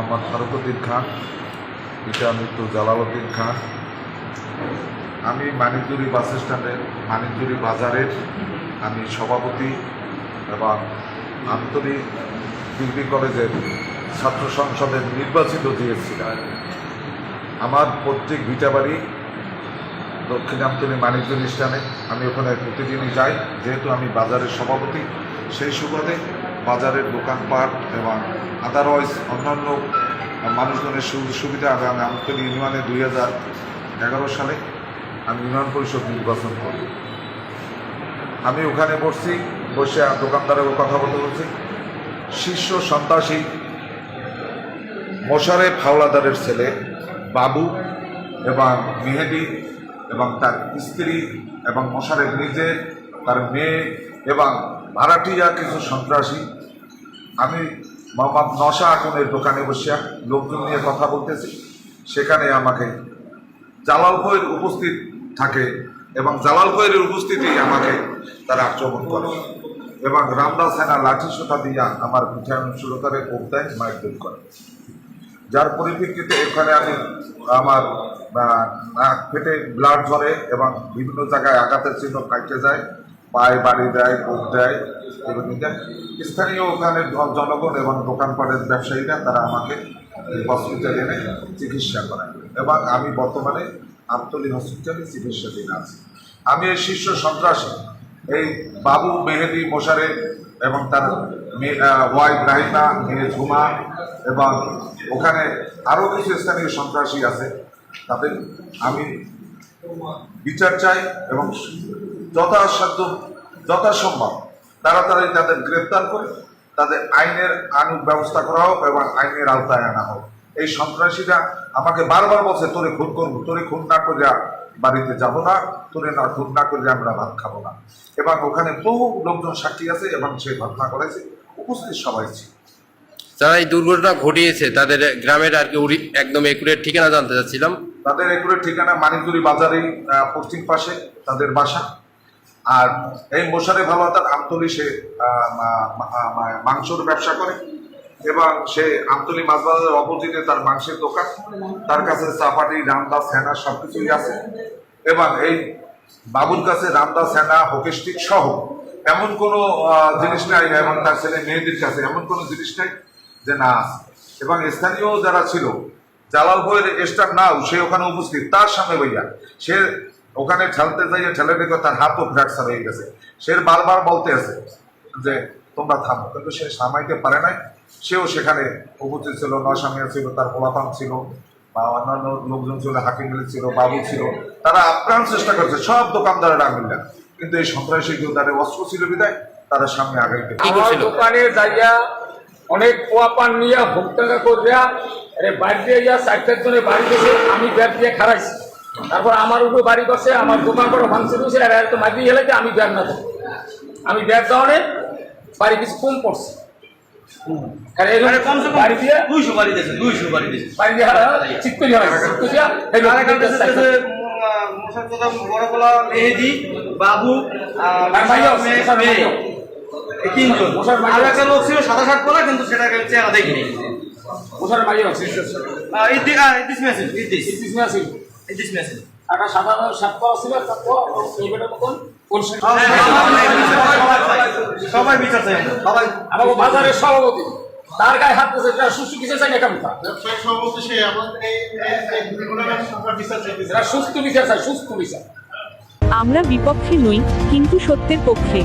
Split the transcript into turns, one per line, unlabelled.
মোহাম্মদ ফারুকুদ্দিন খান, পিতা মৃত্যু জালালউদ্দিন খান। আমি মানিকজুরি বাস স্ট্যান্ডের মানিকজুরি বাজারের আমি সভাপতি এবং আন্তরিক ডিগ্রি কলেজের ছাত্র সংসদের নির্বাচিত দিয়েছিলাম। আমার প্রত্যেক ভিটাবাড়ি দক্ষিণাঞ্চলে মানিকজুরি স্থানে আমি ওখানে প্রতিদিনই যাই, যেহেতু আমি বাজারের সভাপতি, সেই সুবাদে বাজারের দোকানপাট এবং আদারওয়াইজ অন্যান্য মানুষজনের সুযোগ সুবিধা আমি আমি আমতলী ইউনিয়নে দুই হাজার এগারো সালে আমি ইউনিয়ন পরিষদ নির্বাচন করি। আমি ওখানে বসছি, বসে দোকানদারের কথা বলতে বলছি। শীর্ষ সন্ত্রাসী মোশারেফ হাওলাদারের ছেলে, বাবু এবং মেহেদি এবং তার স্ত্রী এবং মোশারেফ নিজে তার মেয়ে এবং ভাড়াটিয়া কিছু সন্ত্রাসী। আমি মোহাম্মদ নশা আগুনের দোকানে বসিয়া লোকজন নিয়ে কথা বলতেছি। সেখানে আমাকে জালাল ভৈর উপস্থিত থাকে এবং জালাল ভৈরের উপস্থিতি আমাকে তারা আক্রমণ করে এবং রামদাস সেনা লাঠি সোটা দিয়া আমার পিঠায়ন সুরতারে কোপ দেয়, মারধর করে। যার পরিপ্রেক্ষিতে এখানে আমি আমার নাক ফেটে ব্লাড ঝরে এবং বিভিন্ন জায়গায় আঘাতের চিহ্ন কাটতে যায়। পায়ে বাড়ি দেয় কোপ দেয় এবং। স্থানীয় ওখানে জন- জনগণ এবং দোকানপাটের ব্যবসায়ীরা তারা আমাকে হসপিটালে এনে চিকিৎসা করায়। এবং আমি বর্তমানে আমতলী হসপিটালে চিকিৎসাধীন আছি। আমি এই শীর্ষ সন্ত্রাসী, এই বাবু মেহেদি মোশারে এবং তার ওয়াইফ রাহিমা, মেয়ে ঝুমা এবং ওখানে আরও কিছু স্থানীয় সন্ত্রাসী আছে। তাদের আমি বিচার চাই এবং যথাসাধ্য যথাসম্ভব তাড়াতাড়ি তাদের গ্রেপ্তার করে তাদের আইনের আনুক ব্যবস্থা করা হোক এবং আইনের আওতায় আনা হোক। এই সন্ত্রাসীরা আমাকে বারবার বলছে তোরে খুন করব তোরে খুন না করে বাড়িতে যাব না তোরে না খুন না করলে আমরা ভাত খাব না। এবং ওখানে বহু লোকজন সাক্ষী আছে এবং সে ঘটনা করেছে উপস্থিত সবাই ছিল।
যারা এই দুর্ঘটনা ঘটিয়েছে তাদের গ্রামের আর কি একদম একুরেট ঠিকানা জানতে চাচ্ছিলাম।
তাদের এগুলো ঠিকানা মানিকজুরি বাজারেই আহ, পশ্চিম পাশে তাদের বাসা। আর এই মোশারে ভালো তার আমতলি সে মাংসর ব্যবসা করে। এবং সে আমতলি মাছ বাজারের অপোজিটে তার মাংসের দোকান। তার কাছে চাপাটি রামদাস হেনা সব কিছুই আছে। এবং এই বাবুর কাছে রামদাস হেনা হোকেস্টিক সহ এমন কোনো জিনিস নাই, এবং তার ছেলে মেয়েদের কাছে এমন কোনো জিনিস নাই যে না এবং স্থানীয় যারা ছিল জালাল বইয়ের স্টার নাও, সে ওখানে উপস্থিত। তার সামনে ভাইয়া সে ওখানে ঠেলতে যাইয়া ঠেলে দেখো তার হাতও ফ্র্যাকচার হয়ে গেছে। সে বারবার বলতে আছে যে তোমরা থামো। কিন্তু সে সামাইতে পারে নাই। সেও সেখানে উপস্থিত ছিল নসামিয়া ছিল তার পোলাপান ছিল বা অন্যান্য লোকজন ছিল হাকিম মিল ছিল বাবু ছিল তারা আপ্রাণ চেষ্টা করছে সব দোকানদারেরা মিললে কিন্তু এই সন্ত্রাসী কেউ তাদের অস্ত্র ছিল বিদায় তারা সামনে আগাইতে
আমার দোকানে যাইয়া অনেক পোয়া পান নিয়ে ভোক্তাকা করিয়া আরে বাড়ি দিয়ে যা চারটার জন্য বাড়ি গেছে আমি ব্যাগ দিয়ে খারাইছি তারপর আমার উপরে বাড়ি করছে আমার দোকান করে ভাঙছে দিয়েছে আর এত মাটি গেলে আমি ব্যাগ না আমি ব্যাগ দেওয়ানে বাড়ি কিছু কম পড়ছে।
একটা বাবু। তিনজন। আর একটা লোক ছিল সাদা শার্ট পরা কিন্তু সেটাকে চেহারা দেখিনি।
ওষার
মেসেজ ইদ্দিস
আছে
ইদ্দিস মেসেজ
একটা সাদা সাত করা ছিল? তারপর মতন
সবাই বিচার চাই সবাই
আমাকে বাজারের সভাপতি। তার গায়ে হাত দিয়েছে এটা সুস্থ চাই না
ব্যবসায়ী সভাপতি সে আমাদের এই
সুস্থ বিচার চাই সুস্থ বিচার।
আমরা বিপক্ষে নই কিন্তু সত্যের পক্ষে।